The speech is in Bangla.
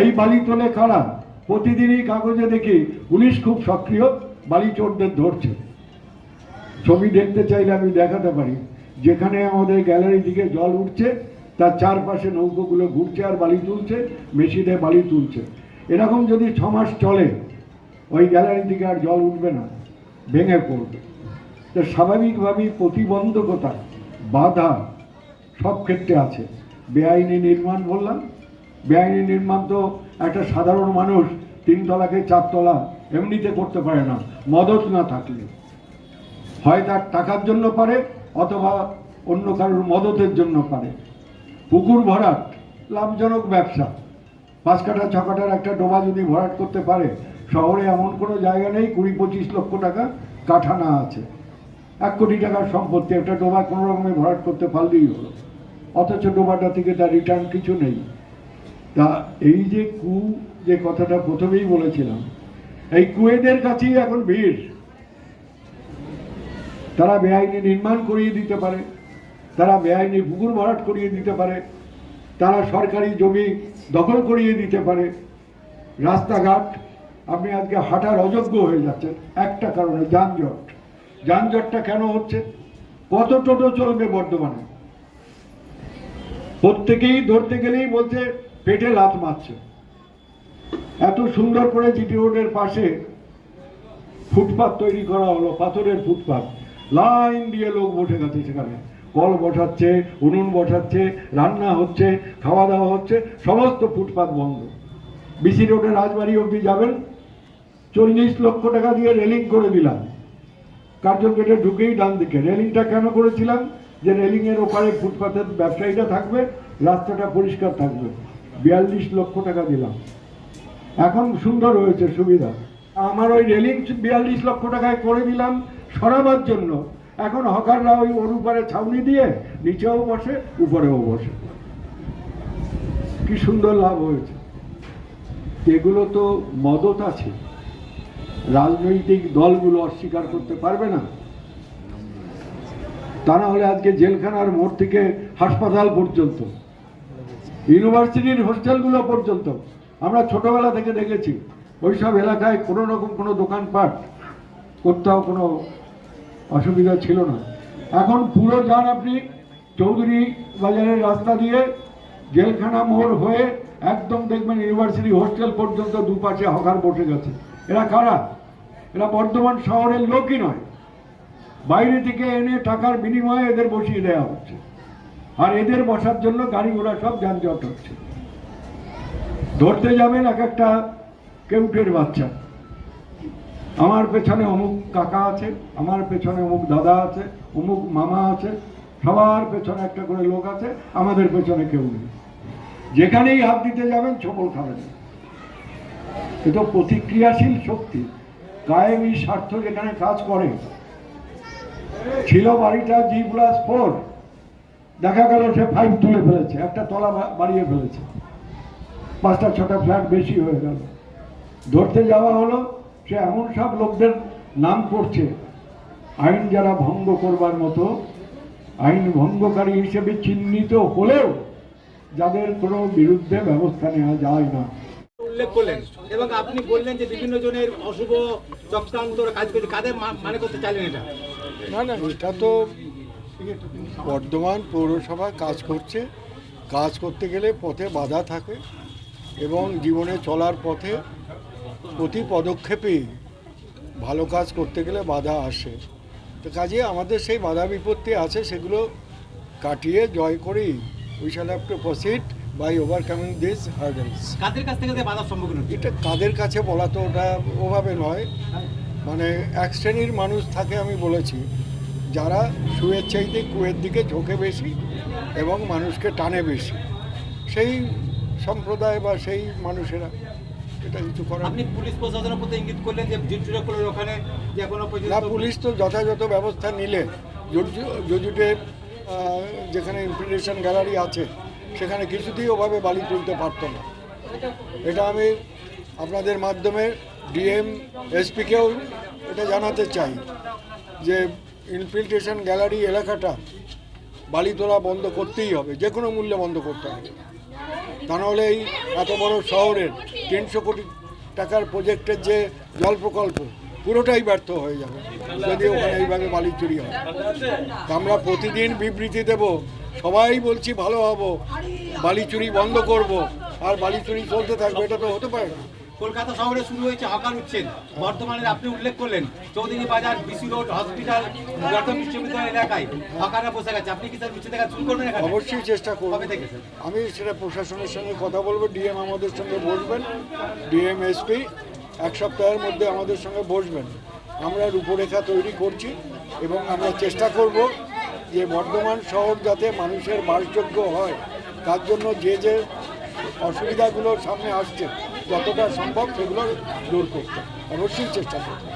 এই বালি তোলে কারা প্রতিদিনই কাগজে দেখি পুলিশ খুব সক্রিয়, বালি চোরদের ধরছে। ছবি দেখতে চাইলে আমি দেখাতে পারি। যেখানে আমাদের গ্যালারি দিকে জল উঠছে, তার চারপাশে নৌকোগুলো ঘুরছে আর বালি তুলছে, মেশিনে বালি তুলছে। এরকম যদি ছ মাস চলে, ওই গ্যালারি দিকে আর জল উঠবে না, ভেঙে পড়বে। তো স্বাভাবিকভাবেই প্রতিবন্ধকতা, বাধা সব ক্ষেত্রে আছে। বেআইনি নির্মাণ বললাম বেআইনি নির্মাণ তো একটা সাধারণ মানুষ তিনতলাকে চারতলা এমনিতে করতে পারে না, মদত না থাকলে। হয় তার টাকার জন্য পারে, অথবা অন্য কারোর মদতের জন্য পারে। পুকুর ভরাট, লাভজনক ব্যবসা। পাঁচ কাঠা, ছ কাঠার একটা ডোবা যদি ভরাট করতে পারে, শহরে এমন কোনো জায়গা নেই, কুড়ি, পঁচিশ লক্ষ টাকা কাঠা না আছে। এক কোটি টাকার সম্পত্তি, একটা ডোবা কোনো রকমে ভরাট করতে পারলেই হলো। অথচ ডোবাটা থেকে তার রিটার্ন কিছু নেই। তা এই যে কু, যে কথাটা প্রথমেই বলেছিলাম, এই কুয়েদের কাছেই এখন ভিড়। তারা বেআইনি নির্মাণ করিয়ে দিতে পারে, তারা বেআইনি পুকুর ভরাট করিয়ে দিতে পারে, তারা সরকারি জমি দখল করিয়ে দিতে পারে। রাস্তাঘাট, আপনি আজকে হাঁটার অযোগ্য হয়ে যাচ্ছেন, একটা কারণে যানজট। যানজটটা কেন হচ্ছে? কত টোটো চলবে বর্ধমানে? প্রত্যেকেই ধরতে গেলেই বলছে পেটে লাত মারছে। এত সুন্দর করে জিটি রোডের পাশে ফুটপাত তৈরি করা হলো, পাথরের ফুটপাত। লাইন দিয়ে লোক বসে গেছে সেখানে। কল বসাচ্ছে, উনুন বসাচ্ছে, রান্না হচ্ছে, খাওয়া দাওয়া হচ্ছে, সমস্ত ফুটপাত বন্ধ। বিসি রোডে রাজবাড়ি অবধি যাবেন, চল্লিশ লক্ষ টাকা দিয়ে রেলিং করে দিলাম। কার্জন গেটে ঢুকেই ডান দিকে। রেলিংটা কেন করেছিলাম? যে রেলিংয়ের ওপারে ফুটপাথের ব্যবসায়ীরা থাকবে, রাস্তাটা পরিষ্কার থাকবে। বিয়াল্লিশ লক্ষ টাকা দিলাম। এখন সুন্দর হয়েছে, সুবিধা। আমার ওই রেলিং বিয়াল্লিশ লক্ষ টাকায় করে দিলাম সরাবার জন্য। এখন হকাররা ওই অনুপারে ছাউনি দিয়ে নিচেও বসে, উপরেও বসে। কি সুন্দর লাভ হয়েছে। এগুলো তো মদত আছে। রাজনৈতিক দলগুলো অস্বীকার করতে পারবে না। তা না হলে আজকে জেলখানার মোড় থেকে হাসপাতাল পর্যন্ত। ইউনিভার্সিটির হোস্টেলগুলো পর্যন্ত। আমরা ছোটবেলা থেকে দেখেছি, ওইসব এলাকায় কোনো রকম কোনো দোকানপাট করতেও কোনো অসুবিধা ছিল না। এখন পুরো যান আপনি চৌধুরী বাজারের রাস্তা দিয়ে জেলখানা মোড় হয়ে একদম দেখবেন ইউনিভার্সিটি হোস্টেল পর্যন্ত দুপাশে হকার বসে গেছে। এরা কারা? এরা বর্ধমান শহরের লোকই নয়। বাইরে থেকে এনে টাকার বিনিময়ে এদের বসিয়ে দেওয়া হচ্ছে। আর এদের বসার জন্য গাড়ি ঘোড়া সব যানজট হচ্ছে। ধরতে যাবেন এক একটা কেউটের বাচ্চা। আমার পেছনে অমুক কাকা আছে, আমার পেছনে অমুক দাদা আছে, অমুক মামা আছে, সবার পেছনে একটা করে লোক আছে, আমাদের পেছনে কেউ নেই। যেখানেই হাত দিতে যাবেন, ছবল খাবেন। এ তো প্রতিক্রিয়াশীল শক্তি। কায়েমি স্বার্থ যেখানে কাজ করে, ছিল বাড়িটা জি প্লাস ফোর দেখা গেল সে ফাইভ তুলে ফেলেছে একটা তলা বাড়িয়ে ফেলেছে। পাঁচটা ছটা ফ্ল্যাট বেশি হয়ে গেল। ধরতে যাওয়া হলো সে এমন সব লোকদের নাম করছে। আইন যারা ভঙ্গ করবার মতো আইন ভঙ্গকারী হিসেবে চিহ্নিত হলেও যাদের কোনো বিরুদ্ধে ব্যবস্থা নেওয়া যায় না। উল্লেখ করলেন এবং আপনি বললেন যে বিভিন্ন জনের অশুভ চক্রান্ত কাজ করছে। কাদের মা- মানে করতে চাইলেন এটা? না না এটা তো বর্ধমান পৌরসভা কাজ করছে। কাজ করতে গেলে পথে বাধা থাকে এবং জীবনে চলার পথে প্রতি পদক্ষেপেই ভালো কাজ করতে গেলে বাধা আসে। তো কাজে আমাদের সেই বাধা বিপত্তি আছে সেগুলো কাটিয়ে জয় করেই we shall have to proceed by overcoming this hurdles কাদের কাছ থেকে বাধার সম্মুখীন এটা কাদের কাছে বলা তো ওটা ওভাবে নয়। মানে এক শ্রেণির মানুষ থাকে আমি বলেছি। যারা সুয়ের চাইতে কুয়ের দিকে ঝোঁকে বেশি এবং মানুষকে টানে বেশি সেই সম্প্রদায় বা সেই মানুষেরা এটা কিছু করার আপনি পুলিশ প্রশাসনের প্রতি ইঙ্গিত করলেন যে করলেন ওখানে যে এখনও না পুলিশ তো যথাযথ ব্যবস্থা নিলে জজুটে যেখানে ইনফিল্ট্রেশন গ্যালারি আছে সেখানে কিছুতেই ওভাবে বালি তুলতে পারতো না। এটা আমি আপনাদের মাধ্যমে ডিএম এসপিকেও এটা জানাতে চাই যে ইনফিল্ট্রেশন গ্যালারি এলাকাটা বালি তোলা বন্ধ করতেই হবে, যে কোনো মূল্যে বন্ধ করতে হবে। তা নাহলে এই এত বড় শহরের তিনশো কোটি টাকার প্রজেক্টের যে জল প্রকল্প, পুরোটাই ব্যর্থ হয়ে যাবে, যদি ওখানে এইভাবে বালি চুরি হয়। আমরা প্রতিদিন বিবৃতি দেব, সবাই বলছি ভালো হব, বালি চুরি বন্ধ করব, আর বালি চুরি চলতে থাকবে, এটা তো হতে পারে না। কলকাতা শহরে শুরু হয়েছে হকার উচ্ছেদ। বর্তমানে আপনি উল্লেখ করলেন চৌধুরী বাজার বিসি রোড হসপিটাল গৌতম বিশ্ববিদ্যালয় এলাকায় হকাররা বসে গেছে। আপনি কি স্যার উচ্ছেদের কাজ শুরু করবেন অবশ্যই চেষ্টা করব। কবে থেকে স্যার আমি সেটা প্রশাসনের সঙ্গে কথা বলব ডিএম আমাদের সঙ্গে বসবেন ডিএম এসপি এক সপ্তাহের মধ্যে আমাদের সঙ্গে বসবেন। আমরা রূপরেখা তৈরি করছি এবং আমরা চেষ্টা করব যে বর্ধমান শহর যাতে মানুষের বাসযোগ্য হয় তার জন্য যে যে অসুবিধাগুলো সামনে আসছে যতটা সম্ভব সেগুলো দূর করতে অবশ্যই চেষ্টা করব